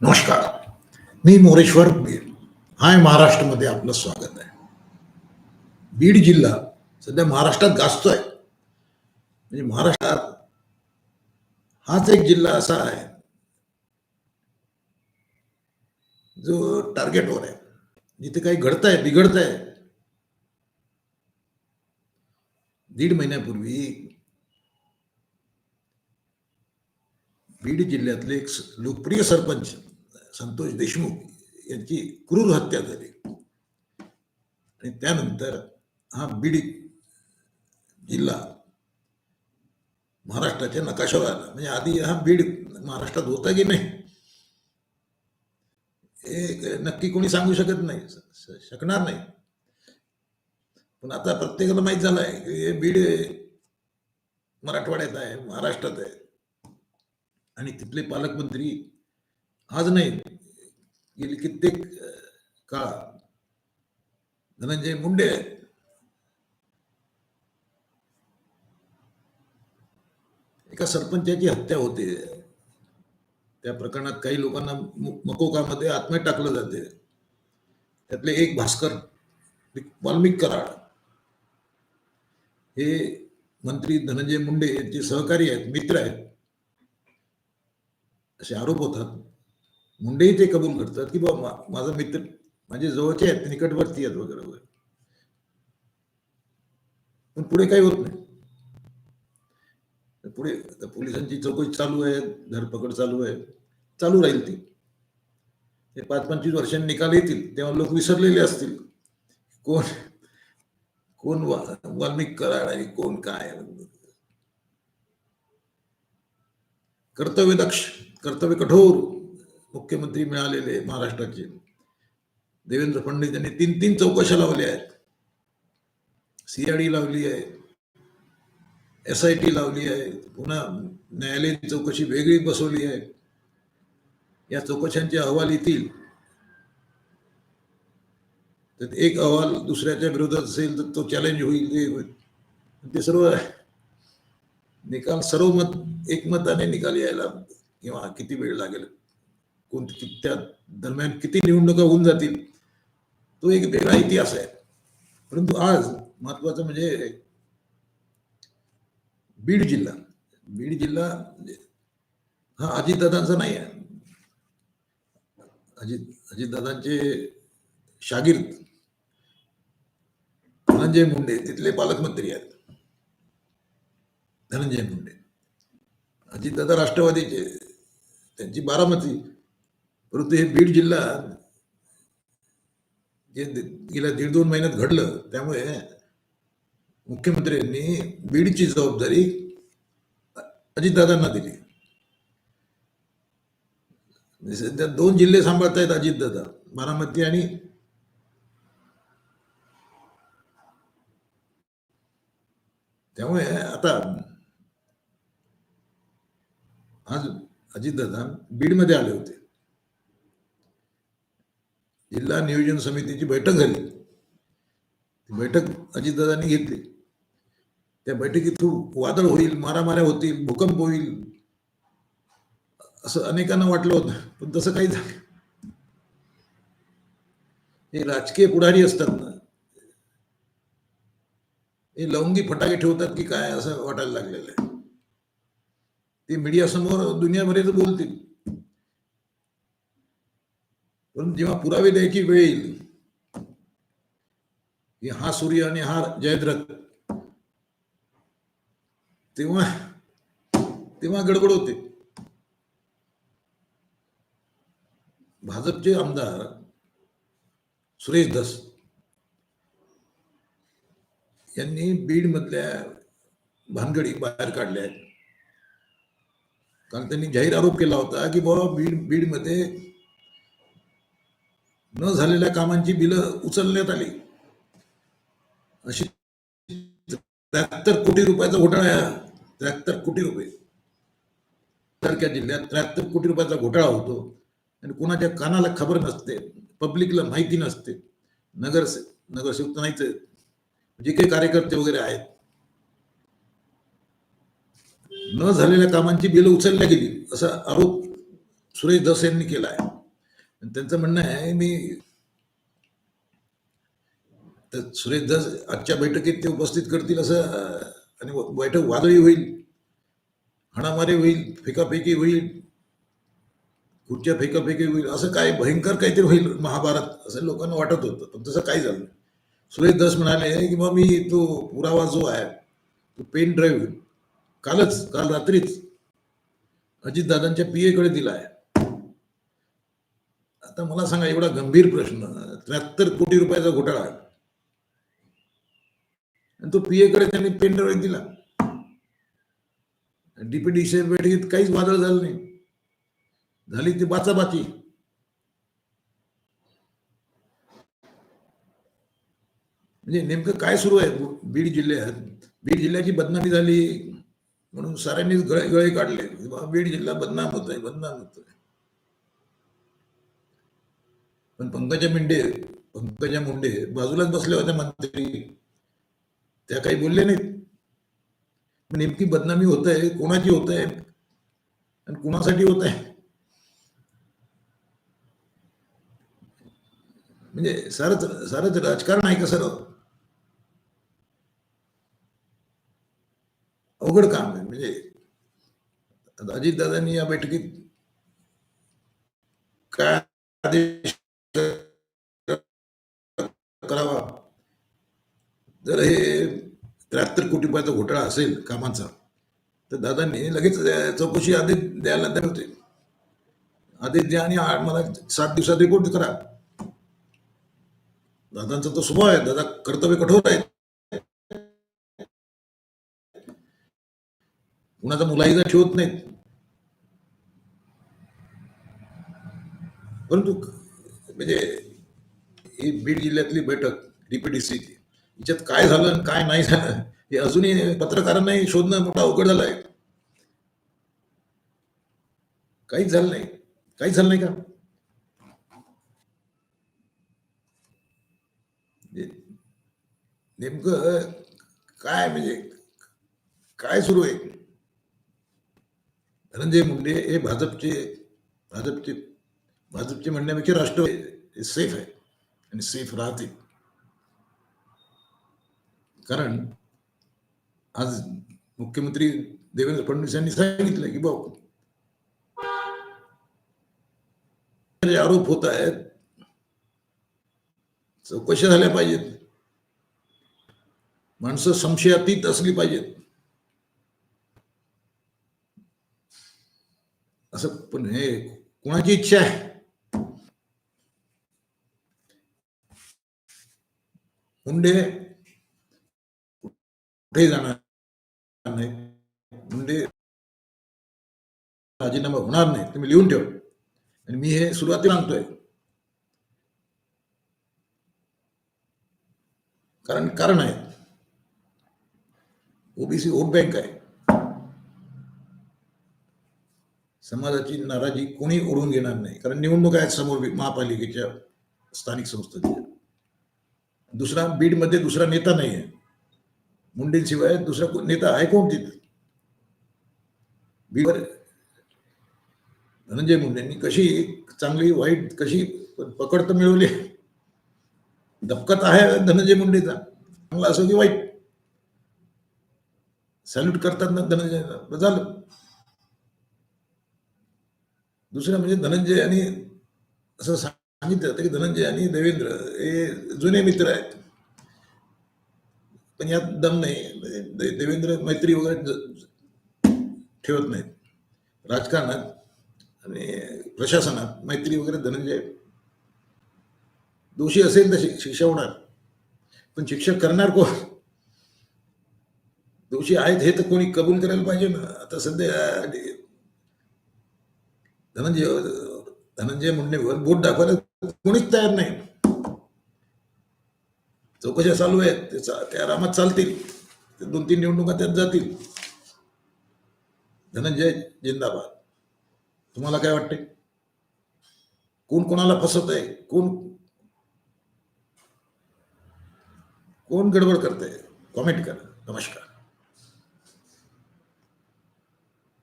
नमस्कार. मी मोरेश्वर बीड हाय महाराष्ट्रमध्ये आपलं स्वागत आहे. बीड जिल्हा सध्या महाराष्ट्रात गाजतोय. म्हणजे महाराष्ट्रात हाच एक जिल्हा असा आहे. जो टार्गेटवर आहे. जिथे काही घडतंय बिघडतंय. दीड महिन्यापूर्वी बीड जिल्ह्यातले एक लोकप्रिय सरपंच संतोष देशमुख यांची क्रूर हत्या झाली. आणि त्यानंतर हा बीड जिल्हा महाराष्ट्राच्या नकाशावर आला. म्हणजे आधी हा बीड महाराष्ट्रात होता की नाही? हे नक्की कोणी सांगू शकत नाही. शकणार नाही. पण आता प्रत्येकाला माहीत झालं आहे की हे बीड मराठवाड्यात आहे महाराष्ट्रात आहे. आणि तिथले पालकमंत्री आज नाही. गेली कित्येक काळ. धनंजय मुंडे आहेत. एका सरपंचाची हत्या होते. त्या प्रकरणात काही लोकांना मकोकामध्ये आत्म्यात टाकलं जाते. त्यातले एक भास्कर वाल्मिक कराड. हे मंत्री धनंजय मुंडे यांचे सहकारी आहेत मित्र आहेत. असे आरोप होतात. मुंडेही ते कबूल करतात की बाबा माझा मित्र माझे जवळचे आहेत निकटवर्ती आहेत वगैरे वगैरे. पण पुढे काही होत नाही. पुढे पोलिसांची चौकशी चालू आहे धरपकड चालू आहे चालू राहील ती. ते पाच पंचवीस वर्षांनी निकाल येतील तेव्हा लोक विसरलेले असतील. कोण कोण वा- वाल्मिक कराड आणि कोण काय कर्तव्य दक्ष कर्तव्य कठोर मुख्यमंत्री मिळालेले महाराष्ट्राचे. देवेंद्र फडणवीस यांनी तीन तीन चौकशा लावल्या आहेत. सीआयडी लावली आहे. एस आय टी लावली आहे. पुन्हा न्यायालयीन चौकशी वेगळी बसवली आहे. या चौकशांचे अहवाल येतील. तर एक अहवाल दुसऱ्याच्या विरोधात असेल तर तो चॅलेंज होईल. ते सर्व निकाल सर्व मत एकमताने निकाल यायला किंवा किती वेळ लागेल? त्या दरम्यान किती निवडणुका होऊन जातील तो एक वेगळा इतिहास आहे. परंतु आज महत्वाचं म्हणजे बीड जिल्हा. बीड जिल्हा म्हणजे हा अजितदादांचा नाही आहे. अजित अजितदादांचे शागिर्द धनंजय मुंडे तिथले पालकमंत्री आहेत. धनंजय मुंडे. अजितदादा राष्ट्रवादीचे त्यांची बारामती परंतु हे बीड जिल्हा जे गेल्या दीड दोन महिन्यात घडलं त्यामुळे मुख्यमंत्र्यांनी बीडची जबाबदारी अजितदादांना दिली. म्हणजे सध्या दोन जिल्हे सांभाळतायत अजितदादा बारामती आणि त्यामुळे आता आज अजितदादा बीडमध्ये आले होते. जिल्हा नियोजन समितीची बैठक झाली. ती बैठक अजितदादांनी घेतली. त्या बैठकीत खूप वादळ होईल मारामाऱ्या होतील भूकंप होईल असं अनेकांना वाटलं होतं पण तसं काही झालं हे राजकीय पुढारी असतात ना हे लवंगी फटाके ठेवतात की काय असं वाटायला लागलेलं आहे. ते मीडिया समोर दुनियाभरात बोलतील. पण जेव्हा पुरावे द्यायची वेळ येईल की हा सूर्य आणि हा जयद्रथ तेव्हा तेव्हा गडबड होते. भाजपचे आमदार सुरेश धस यांनी बीड मधल्या भानगडी बाहेर काढल्या आहेत कारण त्यांनी जाहीर आरोप केला होता की बाबा बीड बीडमध्ये न झालेल्या कामांची बिलं उचलण्यात आली. अशी त्र्याहत्तर कोटी रुपयाचा घोटाळा त्र्याहत्तर कोटी रुपये. सारख्या जिल्ह्यात त्र्याहत्तर कोटी रुपयाचा घोटाळा होतो. आणि कोणाच्या कानाला खबर नसते पब्लिकला माहिती नसते. नगर नगरसेवक नाहीच जे काही कार्यकर्ते वगैरे आहेत. न झालेल्या कामांची बिलं उचलल्या गेली असा आरोप सुरेश धस यांनी केला आहे. त्यांचं म्हणणं आहे मी तर सुरेश दास आजच्या बैठकीत ते उपस्थित करतील असं आणि बैठक वादळी होईल हाणामारी होईल फेकाफेकी होईल खुर्च्या फेकाफेकी होईल असं काय भयंकर काहीतरी होईल महाभारत असं लोकांना वाटत होतं पण तसं काही झालं सुरेश दास म्हणाले की मग मी तो पुरावा जो आहे तो पेन ड्राईव्ह कालच काल रात्रीच अजितदादांच्या पी एकडे दिला आहे. आता मला सांगा एवढा गंभीर प्रश्न. त्र्याहत्तर कोटी रुपयाचा घोटाळा आहे. आणि तो पीए कडे त्यांनी पेन ड्राईव्ह दिला. डीपीडीसी बैठकीत काहीच वादळ झालं नाही. झाली ती बाचाबाची. म्हणजे नेमकं काय सुरू आहे? बीड जिल्ह्यात. बीड जिल्ह्याची बदनामी झाली. म्हणून साऱ्यांनीच गळे गळे काढले. बीड जिल्हा बदनाम होत आहे बदनाम होत आहे पण पंकजा मुंडे पंकजा मुंडे बाजूलाच बसल्या होत्या मंत्री. त्या काही बोलल्या नाहीत. नेमकी बदनामी होत आहे कोणाची होत आहे आणि कुणासाठी होत आहे म्हणजे सारच सारच राजकारण आहे का सर? अवघड काम आहे. म्हणजे आता अजितदादांनी या बैठकीत काय आदेश करावा जर हे त्र्याहत्तर कोटी रुपयाचा घोटाळा असेल कामाचा तर दादांनी लगेच चौकशी आदेश द्यायला तयार होते. आदेश द्या आणि मला सात दिवसात रिपोर्ट करा. दादांचा तो स्वभाव आहे दादा कर्तव्य कठोर आहे कुणाचा मुलाहीचा ठेवत नाहीत. परंतु म्हणजे ही बीड जिल्ह्यातली बैठक डीपीडीसीची याच्यात काय झालं आणि काय नाही झालं हे अजूनही पत्रकारांनाही शोधणं मोठा अवघड झाला आहे काहीच झालं नाही. काहीच झालं नाही का? नेमकं काय म्हणजे काय सुरू आहे? धनंजय मुंडे हे भाजपचे भाजपचे भाजपचे म्हणण्यापेक्षा हे सेफ आहे आणि सेफ राहतील. कारण आज मुख्यमंत्री देवेंद्र फडणवीस यांनी सांगितलं की आरोप होत आहेत, चौकशा झाल्या पाहिजेत. माणसं संशयातीत असली पाहिजेत. असं पण हे कुणाची इच्छा आहे? मुंडे कुठे जाणार? नाही. म्हणजे राजीनामा होणार नाही. तुम्ही लिहून ठेव. आणि मी हे सुरुवातीला सांगतोय. कारण कारण आहे. ओबीसी वोट बँक आहे. समाजाची नाराजी कोणी ओढून घेणार नाही. कारण निवडणूक आहेत समोर महापालिकेच्या स्थानिक संस्थेच्या. दुसरा बीडमध्ये दुसरा नेता नाही आहे मुंडेंशिवाय दुसरा नेता आहे कोण तिथे? बीडवर धनंजय मुंडेंनी कशी चांगली वाईट कशी पकड तर मिळवली. दबकत आहे धनंजय मुंडेचा. चांगला असो की वाईट. सॅल्यूट करतात ना धनंजय झालं. दुसरं म्हणजे धनंजय आणि असं सांगितलं की धनंजय आणि देवेंद्र हे जुने मित्र आहेत. पण यात दम नाही. म्हणजे देवेंद्र मैत्री वगैरे ठेवत नाहीत. राजकारणात आणि प्रशासनात मैत्री वगैरे धनंजय दोषी असेल तर शिक्षा होणार. पण शिक्षा करणार कोण? दोषी आहेत हे तर कोणी कबूल करायला पाहिजे ना. आता सध्या धनंजय धनंजय मुंडेवर बोट दाखवायला कोणीच तयार नाही. चौकशा चालू आहेत ते त्या ते आरामात चालतील. ते दोन तीन निवडणुका त्यात जातील. धनंजय जिंदाबाद. तुम्हाला काय वाटते कोण कोणाला फसवत आहे? कोण कोण गडबड करत आहे कॉमेंट करा. नमस्कार.